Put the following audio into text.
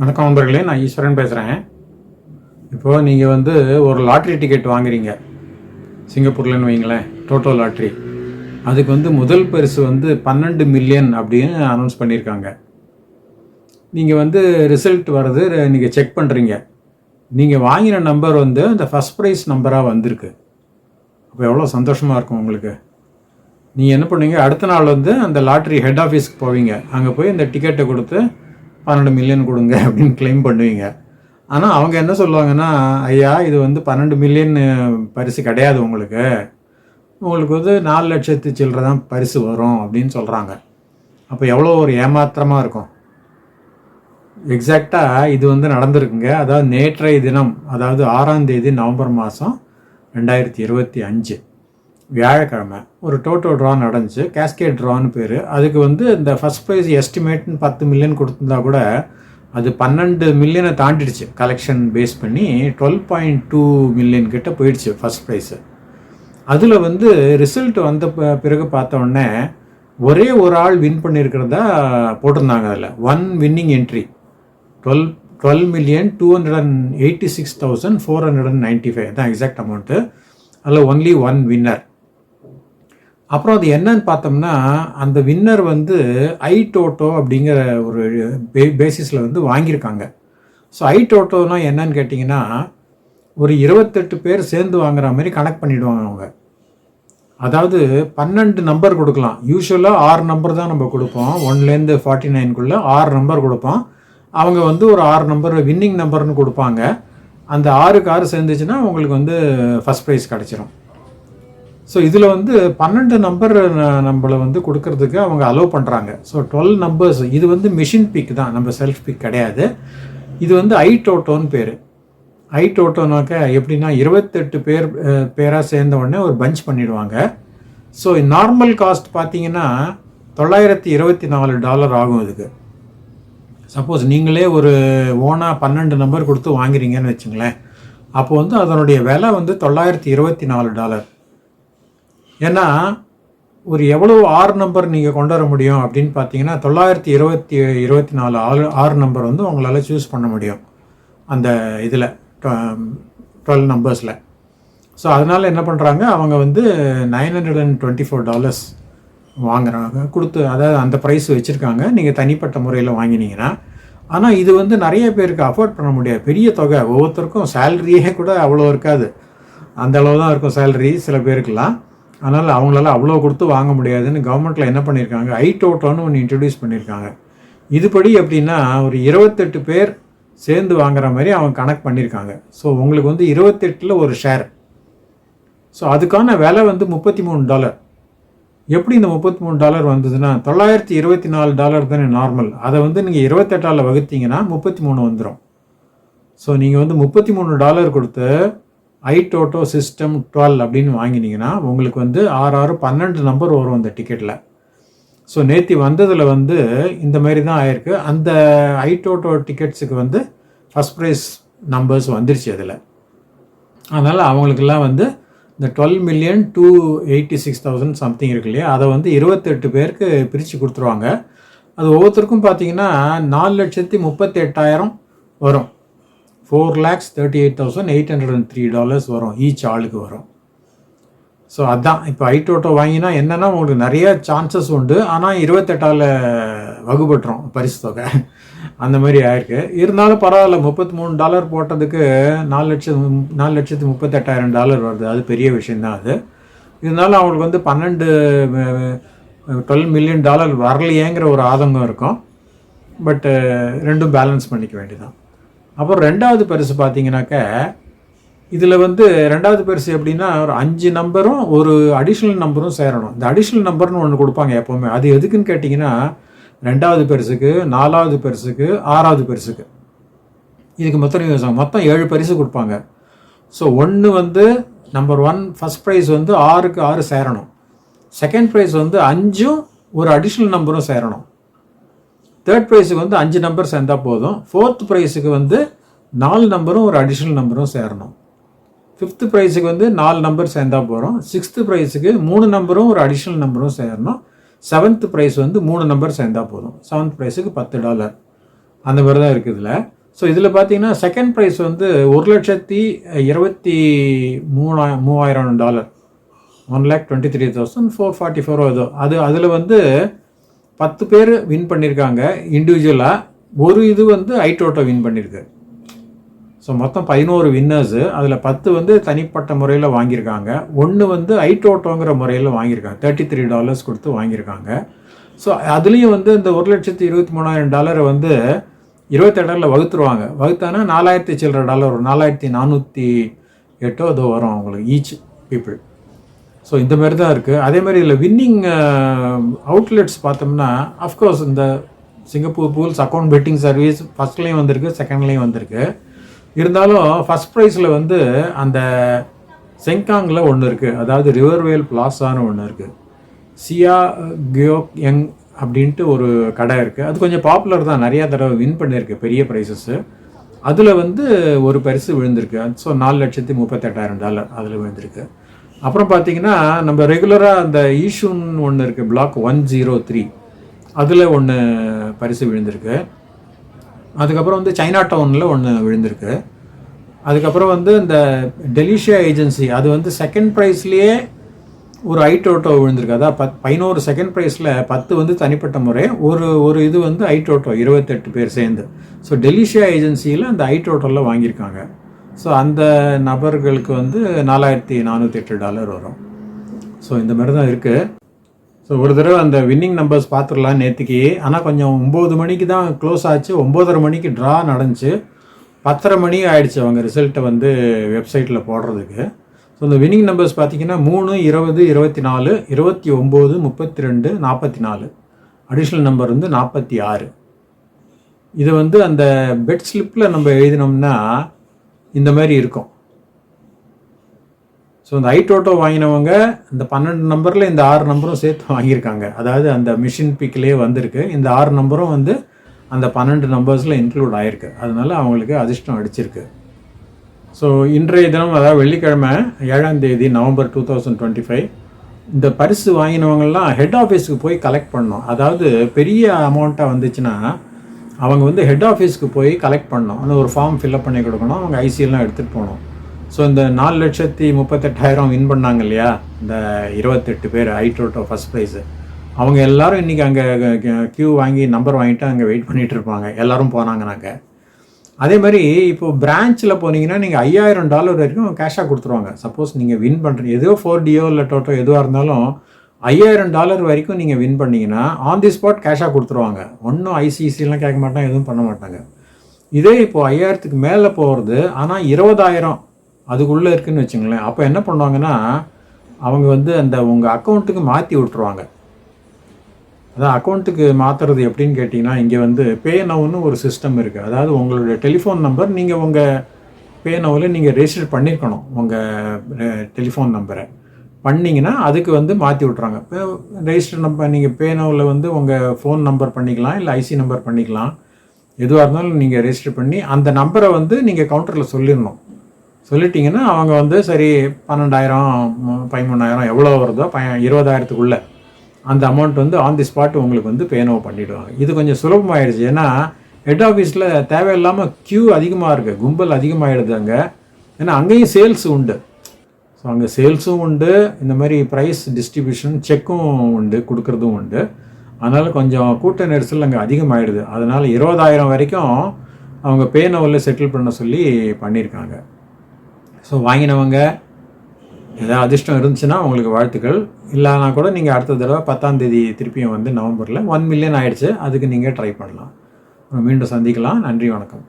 வணக்கம் நண்பர்களே நான் ஈஸ்வரன் பேசுகிறேன் இப்போது நீங்கள் வந்து ஒரு லாட்ரி டிக்கெட் வாங்குறீங்க. சிங்கப்பூர்லன்னு வைங்களேன் டோட்டோ லாட்ரி அதுக்கு வந்து முதல் பரிசு வந்து பன்னெண்டு மில்லியன் அப்படின்னு அனௌன்ஸ் பண்ணியிருக்காங்க. நீங்கள் வந்து ரிசல்ட் வர்றது நீங்கள் செக் பண்ணுறீங்க நீங்கள் வாங்கின நம்பர் வந்து அந்த ஃபஸ்ட் ப்ரைஸ் நம்பராக வந்திருக்கு. அப்போ எவ்வளோ சந்தோஷமாக இருக்கும் உங்களுக்கு? நீங்கள் என்ன பண்ணுவீங்க அடுத்த நாள் வந்து அந்த லாட்ரி ஹெட் ஆஃபீஸ்க்கு போவீங்க. அங்கே போய் இந்த டிக்கெட்டை கொடுத்து பன்னெண்டு மில்லியன் கொடுங்க அப்படின்னு கிளைம் பண்ணுவீங்க. ஆனால் அவங்க என்ன சொல்லுவாங்கன்னா ஐயா இது வந்து பன்னெண்டு மில்லியன் பரிசு கிடையாது உங்களுக்கு. உங்களுக்கு வந்து நாலு லட்சத்து சில்லற தான் பரிசு வரும் அப்படின்னு சொல்கிறாங்க அப்போ எவ்வளோ ஒரு ஏமாத்திரமாக இருக்கும். எக்ஸாக்டாக இது வந்து நடந்திருக்குங்க. அதாவது நேற்றைய தினம் அதாவது ஆறாம் தேதி நவம்பர் மாதம் ரெண்டாயிரத்தி இருபத்தி அஞ்சு. வியாழக்கிழமை. ஒரு டோட்டோ ட்ரா நடந்துச்சு. கேஸ்கேட் ட்ரான்னு பேர். அதுக்கு வந்து இந்த ஃபஸ்ட் ப்ரைஸ் எஸ்டிமேட்னு பத்து மில்லியன் கொடுத்துருந்தா கூட அது பன்னெண்டு மில்லியனை தாண்டிடுச்சு. கலெக்ஷன் பேஸ் பண்ணி டுவெல் பாயிண்ட் டூ மில்லியன் கிட்டே போயிடுச்சு ஃபஸ்ட் ப்ரைஸு அதில் வந்து ரிசல்ட் வந்த பிறகு பார்த்த உடனே ஒரே ஒரு ஆள் வின் பண்ணியிருக்கிறதா போட்டிருந்தாங்க அதில். One winning entry twelve twelve million two hundred and eighty six thousand four hundred and ninety five தான் எக்ஸாக்ட் அமௌண்ட்டு அதில் ஒன்லி ஒன் வின்னர் அப்புறம் அது என்னன்னு பார்த்தோம்னா அந்த வின்னர் வந்து ஐ டோட்டோ அப்படிங்கிற ஒரு பே பேசிஸில் வந்து வாங்கியிருக்காங்க. ஸோ ஐ டோட்டோனா என்னன்னு கேட்டிங்கன்னா ஒரு இருபத்தெட்டு பேர் சேர்ந்து வாங்குற மாதிரி கனெக்ட் பண்ணிவிடுவாங்க அவங்க. அதாவது பன்னெண்டு நம்பர் கொடுக்கலாம். யூஸ்வலாக ஆறு நம்பர் தான் நம்ம கொடுப்போம். ஒன்லேருந்து ஃபார்ட்டி நைனுக்குள்ளே ஆறு நம்பர் கொடுப்போம். அவங்க வந்து ஒரு ஆறு நம்பர் வின்னிங் நம்பர்னு கொடுப்பாங்க. அந்த ஆறுக்கு ஆறு சேர்ந்துச்சுன்னா உங்களுக்கு வந்து ஃபஸ்ட் ப்ரைஸ் கிடச்சிரும். ஸோ இதில் வந்து பன்னெண்டு நம்பர் நம்மளை வந்து கொடுக்கறதுக்கு அவங்க அலோவ் பண்ணுறாங்க ஸோ டுவெல் நம்பர்ஸ் இது வந்து மிஷின் பிக் தான். நம்ம செல்ஃப் பிக் கிடையாது. இது வந்து ஐ டோட்டோன்னு பேர். ஐ டோட்டோனாக்க எப்படின்னா இருபத்தெட்டு பேர் பேராக சேர்ந்த உடனே ஒரு பஞ்ச் பண்ணிடுவாங்க. ஸோ நார்மல் காஸ்ட் பார்த்தீங்கன்னா தொள்ளாயிரத்தி இருபத்தி நாலு டாலர் ஆகும் இதுக்கு. சப்போஸ் நீங்களே ஒரு ஓனாக பன்னெண்டு நம்பர் கொடுத்து வாங்குறீங்கன்னு வச்சுங்களேன். அப்போ வந்து அதனுடைய விலை வந்து தொள்ளாயிரத்தி இருபத்தி நாலு டாலர் ஏன்னா ஒரு எவ்வளோ ஆறு நம்பர் நீங்கள் கொண்டு வர முடியும் அப்படின்னு பார்த்தீங்கன்னா தொள்ளாயிரத்தி இருபத்தி இருபத்தி நாலு ஆறு ஆறு நம்பர் வந்து உங்களால் சூஸ் பண்ண முடியும். அந்த இதில் டுவெல் நம்பர்ஸில் ஸோ அதனால் என்ன பண்ணுறாங்க அவங்க வந்து nine hundred and twenty four dollars வாங்குறாங்க. கொடுத்து அதாவது அந்த ப்ரைஸ் வச்சுருக்காங்க. நீங்கள் தனிப்பட்ட முறையில் வாங்கினீங்கன்னா ஆனால் இது வந்து நிறைய பேருக்கு அஃபோர்ட் பண்ண முடியாது. பெரிய தொகை ஒவ்வொருத்தருக்கும் சேலரியே கூட அவ்வளோ இருக்காது. அந்த அளவு தான் இருக்கும் சேலரி சில பேருக்கெல்லாம். அதனால் அவங்களால அவ்வளோ கொடுத்து வாங்க முடியாதுன்னு கவர்மெண்ட்டில் என்ன பண்ணியிருக்காங்க ஐ டோட்டோன்னு ஒன்று இன்ட்ரடியூஸ் பண்ணியிருக்காங்க இதுபடி எப்படின்னா ஒரு இருபத்தெட்டு பேர் சேர்ந்து வாங்குற மாதிரி அவங்க கணக்கு பண்ணியிருக்காங்க ஸோ உங்களுக்கு வந்து இருபத்தெட்டில் ஒரு ஷேர் ஸோ அதுக்கான விலை வந்து முப்பத்தி மூணு டாலர் எப்படி இந்த முப்பத்தி மூணு டாலர் வந்ததுன்னா தொள்ளாயிரத்தி இருபத்தி நாலு டாலர் தானே நார்மல் அதை வந்து நீங்கள் இருபத்தெட்டால் வகுத்தீங்கன்னா முப்பத்தி மூணு வந்துடும் ஸோ நீங்கள் வந்து முப்பத்தி மூணு டாலர் கொடுத்து ஐடோட்டோ சிஸ்டம் டுவெல் அப்படின்னு வாங்கினீங்கன்னா உங்களுக்கு வந்து ஆறு ஆறு பன்னெண்டு நம்பர் வரும் அந்த டிக்கெட்டில் ஸோ நேற்று வந்ததில் வந்து இந்த மாதிரி தான் ஆயிருக்கு. அந்த ஐடோட்டோ டிக்கெட்ஸுக்கு வந்து ஃபஸ்ட் ப்ரைஸ் நம்பர்ஸ் வந்துருச்சு அதில். அதனால் அவங்களுக்கெல்லாம் வந்து இந்த twelve million two eighty six thousand something இருக்கு இல்லையா? அதை வந்து இருபத்தெட்டு பேருக்கு பிரித்து கொடுத்துருவாங்க. அது ஒவ்வொருத்தருக்கும் பார்த்தீங்கன்னா நாலு லட்சத்தி முப்பத்தி எட்டாயிரம் வரும். Four lakhs thirty eight thousand eight hundred and three dollars வரும். ஈச் ஆளுக்கு வரும். ஸோ அதான். இப்போ ஐ டோட்டோ வாங்கினா என்னென்னா உங்களுக்கு நிறைய சான்சஸ் உண்டு. ஆனால் இருபத்தெட்டால் வகுபட்டுரும் பரிசு தொகை. அந்த மாதிரி ஆயிருக்கு. இருந்தாலும் பரவாயில்ல முப்பத்தி மூணு டாலர் போட்டதுக்கு நாலு லட்சம் நாலு லட்சத்து முப்பத்தெட்டாயிரம் டாலர் வருது. அது பெரிய விஷயந்தான் அது. இருந்தாலும் அவங்களுக்கு வந்து பன்னெண்டு டுவெல் மில்லியன் டாலர் வரலையேங்கிற ஒரு ஆதங்கம் இருக்கும். பட்டு ரெண்டும் பேலன்ஸ் பண்ணிக்க வேண்டியதான் அப்புறம் ரெண்டாவது பரிசு பார்த்தீங்கன்னாக்க இதில் வந்து ரெண்டாவது பரிசு எப்படின்னா ஒரு அஞ்சு நம்பரும் ஒரு அடிஷ்னல் நம்பரும் சேரணும். இந்த அடிஷ்னல் நம்பர்னு ஒன்று கொடுப்பாங்க எப்போவுமே. அது எதுக்குன்னு கேட்டிங்கன்னா ரெண்டாவது பரிசுக்கு நாலாவது பரிசுக்கு ஆறாவது பரிசுக்கு. இதுக்கு மொத்தம் மொத்தம் ஏழு பரிசு கொடுப்பாங்க. ஸோ ஒன்று வந்து நம்பர் ஒன் ஃபஸ்ட் ப்ரைஸ் வந்து ஆறுக்கு ஆறு சேரணும். செகண்ட் ப்ரைஸ் வந்து அஞ்சும் ஒரு அடிஷ்னல் நம்பரும் சேரணும். தேர்ட் ப்ரைஸுக்கு வந்து அஞ்சு நம்பர் சேர்ந்தால் போதும். ஃபோர்த் ப்ரைஸுக்கு வந்து நாலு நம்பரும் ஒரு அடிஷ்னல் நம்பரும் சேரணும். ஃபிஃப்த்து ப்ரைஸுக்கு வந்து நாலு நம்பர் சேர்ந்தா போகிறோம் சிக்ஸ்த்து ப்ரைஸுக்கு மூணு நம்பரும் ஒரு அடிஷ்னல் நம்பரும் சேரணும். செவன்த் ப்ரைஸ் வந்து மூணு நம்பர் சேர்ந்தா போதும். செவன்த் ப்ரைஸுக்கு பத்து டாலர் அந்த மாதிரி தான் இருக்குது இதில். ஸோ இதில் பார்த்தீங்கன்னா செகண்ட் ப்ரைஸ் வந்து ஒரு லட்சத்தி இருபத்தி மூணா மூவாயிரம் dollar one lakh twenty three thousand four forty four ஏதோ. அது அதில் வந்து பத்து பேர் வின் பண்ணியிருக்காங்க இண்டிவிஜுவலாக ஒரு இது வந்து ஐடோட்டோ வின் பண்ணியிருக்கு ஸோ மொத்தம் பதினோரு வின்னர்ஸு அதில் பத்து வந்து தனிப்பட்ட முறையில் வாங்கியிருக்காங்க. ஒன்று வந்து ஐடோட்டோங்கிற முறையில் வாங்கியிருக்காங்க. தேர்ட்டி த்ரீ டாலர்ஸ் கொடுத்து வாங்கியிருக்காங்க. ஸோ அதுலேயும் வந்து இந்த ஒரு லட்சத்தி இருபத்தி மூணாயிரம் டாலரை வந்து இருபத்தெட்டில் வகுத்துருவாங்க. வகுத்தானா? நாலாயிரத்தி சில்லற டாலர் வரும் நாலாயிரத்தி நானூற்றி எட்டோ ஏதோ வரும் அவங்களுக்கு ஈச் பீப்புள் ஸோ இந்த மாதிரி தான் இருக்குது அதே மாதிரி இதில் வின்னிங் அவுட்லெட்ஸ் பார்த்தோம்னா அஃப்கோர்ஸ் இந்த Singapore pools account betting service ஃபஸ்ட்லேயும் வந்திருக்கு செகண்ட்லேயும் வந்திருக்கு. இருந்தாலும் ஃபஸ்ட் ப்ரைஸில் வந்து அந்த செங்காங்கில் ஒன்று இருக்குது அதாவது ரிவர்வேல் பிளாஸான்னு ஒன்று இருக்குது சியா கியோக் யங் அப்படின்ட்டு ஒரு கடை இருக்குது அது கொஞ்சம் பாப்புலர் தான். நிறையா தடவை வின் பண்ணியிருக்கு பெரிய ப்ரைஸஸ்ஸு அதில் வந்து ஒரு பரிசு விழுந்திருக்கு. ஸோ நாலு லட்சத்தி முப்பத்தெட்டாயிரம் டாலர் அதில் விழுந்திருக்கு. அப்புறம் பார்த்தீங்கன்னா நம்ம ரெகுலராக அந்த ஈஷூன்னு ஒன்று இருக்குது பிளாக் ஒன் ஜீரோ த்ரீ அதில் ஒன்று பரிசு விழுந்திருக்கு. அதுக்கப்புறம் வந்து சைனா டவுனில் ஒன்று விழுந்திருக்கு. அதுக்கப்புறம் வந்து இந்த டெலிஷியா ஏஜென்சி அது வந்து செகண்ட் ப்ரைஸ்லேயே ஒரு ஐட் ஓட்டோ விழுந்திருக்கு. அதான் பத் பதினோரு செகண்ட் ப்ரைஸில் பத்து வந்து தனிப்பட்ட முறை ஒரு ஒரு இது வந்து ஐட் ஓட்டோ இருபத்தெட்டு பேர் சேர்ந்து. ஸோ டெலிஷியா ஏஜென்சியில் அந்த ஐட்டோட்டோவில் வாங்கியிருக்காங்க. ஸோ அந்த நபர்களுக்கு வந்து நாலாயிரத்தி நானூற்றி எட்டு டாலர் வரும். ஸோ இந்த மாதிரி தான் இருக்குது ஸோ ஒரு தடவை அந்த வின்னிங் நம்பர்ஸ் பார்த்துடலாம் நேற்றுக்கு ஆனால் கொஞ்சம் ஒம்பது மணிக்கு தான் க்ளோஸ் ஆச்சு. ஒம்போதரை மணிக்கு ட்ரா நடந்துச்சு. பத்தரை மணி ஆயிடுச்சு அவங்க ரிசல்ட்டை வந்து வெப்சைட்டில் போடுறதுக்கு. ஸோ இந்த வின்னிங் நம்பர்ஸ் பார்த்தீங்கன்னா மூணு இருபது இருபத்தி நாலு இருபத்தி ஒம்பது முப்பத்தி ரெண்டு நாற்பத்தி நாலு. அடிஷ்னல் நம்பர் வந்து நாற்பத்தி ஆறு. இதை வந்து அந்த பெட் ஸ்லிப்பில் நம்ம எழுதினோம்னா இந்த மாதிரி இருக்கும். ஸோ இந்த ஐட்டோட்டோ வாங்கினவங்க இந்த பன்னெண்டு நம்பரில் இந்த ஆறு நம்பரும் சேர்த்து வாங்கியிருக்காங்க. அதாவது அந்த மிஷின் பிக்லேயே வந்திருக்கு. இந்த ஆறு நம்பரும் வந்து அந்த பன்னெண்டு நம்பர்ஸில் இன்க்ளூட் ஆகிருக்கு அதனால அவங்களுக்கு அதிர்ஷ்டம் அடிச்சிருக்கு. ஸோ இன்றைய தினம் அதாவது வெள்ளிக்கிழமை ஏழாம் தேதி November two thousand twenty five இந்த பரிசு வாங்கினவங்கெல்லாம் ஹெட் ஆஃபீஸுக்கு போய் கலெக்ட் பண்ணணும் அதாவது பெரிய அமௌண்ட்டாக வந்துச்சுன்னா அவங்க வந்து ஹெட் ஆஃபீஸ்க்கு போய் கலெக்ட் பண்ணணும். அந்த ஒரு ஃபார்ம் ஃபில்அப் பண்ணி கொடுக்கணும். அவங்க ஐசிஎல்லாம் எடுத்துகிட்டு போகணும். ஸோ இந்த நாலு லட்சத்தி முப்பத்தெட்டாயிரம் வின் பண்ணாங்க இல்லையா? இந்த இருபத்தெட்டு பேர் ஐட்ரோட்டோ ஃபஸ்ட் ப்ரைஸு அவங்க எல்லாரும் இன்றைக்கி அங்கே க்யூ வாங்கி நம்பர் வாங்கிட்டு அங்கே வெயிட் பண்ணிகிட்டு இருப்பாங்க. எல்லாரும் போனாங்கனாக்க அதே மாதிரி இப்போது பிரான்ச்சில் போனீங்கன்னா நீங்கள் ஐயாயிரம் டாலர் வரைக்கும் கேஷாக கொடுத்துருவாங்க. சப்போஸ் நீங்கள் வின் பண்ணுறீங்க ஏதோ ஃபோர் டியோ இல்லை டோட்டோ எதுவாக இருந்தாலும் ஐயாயிரம் டாலர் வரைக்கும் நீங்கள் வின் பண்ணிங்கன்னா ஆன் தி ஸ்பாட் கேஷாக கொடுத்துருவாங்க. ஒன்றும் ஐசிசிலாம் கேட்க மாட்டாங்க எதுவும் பண்ண மாட்டாங்க. இதே இப்போது ஐயாயிரத்துக்கு மேலே போகிறது ஆனால் இருபதாயிரம் அதுக்குள்ளே இருக்குதுன்னு வச்சுங்களேன். அப்போ என்ன பண்ணுவாங்கன்னா அவங்க வந்து அந்த உங்கள் அக்கௌண்ட்டுக்கு மாற்றி விட்ருவாங்க அதான் அக்கௌண்ட்டுக்கு மாற்றுறது எப்படின்னு கேட்டிங்கன்னா இங்கே வந்து பே நவுன்னு ஒரு சிஸ்டம் இருக்குது அதாவது உங்களுடைய டெலிஃபோன் நம்பர் நீங்கள் உங்கள் பே நவில் நீங்கள் ரெஜிஸ்டர் பண்ணியிருக்கணும் உங்கள் டெலிஃபோன் நம்பரை பண்ணிங்கன்னா அதுக்கு வந்து மாற்றி விட்றாங்க இப்போ ரெஜிஸ்டர் நம்பர் நீங்கள் பேனோவில் வந்து உங்கள் ஃபோன் நம்பர் பண்ணிக்கலாம் இல்லை ஐசி நம்பர் பண்ணிக்கலாம். எதுவாக இருந்தாலும் நீங்கள் ரெஜிஸ்டர் பண்ணி அந்த நம்பரை வந்து நீங்கள் கவுண்டரில் சொல்லிடணும். சொல்லிட்டீங்கன்னா அவங்க வந்து சரி பன்னெண்டாயிரம் பதிமூணாயிரம் எவ்வளோ வருதோ ப இருபதாயிரத்துக்குள்ளே அந்த அமௌண்ட் வந்து ஆன் தி ஸ்பாட் உங்களுக்கு வந்து பேனோ பண்ணிவிடுவாங்க இது கொஞ்சம் சுலபமாயிடுச்சு. ஏன்னா ஹெட் ஆஃபீஸில் தேவையில்லாமல் க்யூ அதிகமாக இருக்குது கும்பல் அதிகமாகிடுது அங்கே. ஏன்னா அங்கேயும் சேல்ஸ் உண்டு. ஸோ அங்கே சேல்ஸும் உண்டு இந்த மாதிரி ப்ரைஸ் டிஸ்ட்ரிபியூஷன் செக்கும் உண்டு கொடுக்குறதும் உண்டு. அதனால் கொஞ்சம் கூட்ட நெரிசல் அங்கே அதிகமாகிடுது அதனால் இருபதாயிரம் வரைக்கும் அவங்க பே நவலில் செட்டில் பண்ண சொல்லி பண்ணியிருக்காங்க. ஸோ வாங்கினவங்க ஏதாவது அதிர்ஷ்டம் இருந்துச்சுன்னா உங்களுக்கு வாழ்த்துக்கள். இல்லைனா கூட நீங்கள் அடுத்த தடவை பத்தாம் தேதி திருப்பியும் வந்து நவம்பரில் ஒன் மில்லியன் ஆகிடுச்சு அதுக்கு நீங்கள் ட்ரை பண்ணலாம். மீண்டும் சந்திக்கலாம். நன்றி வணக்கம்.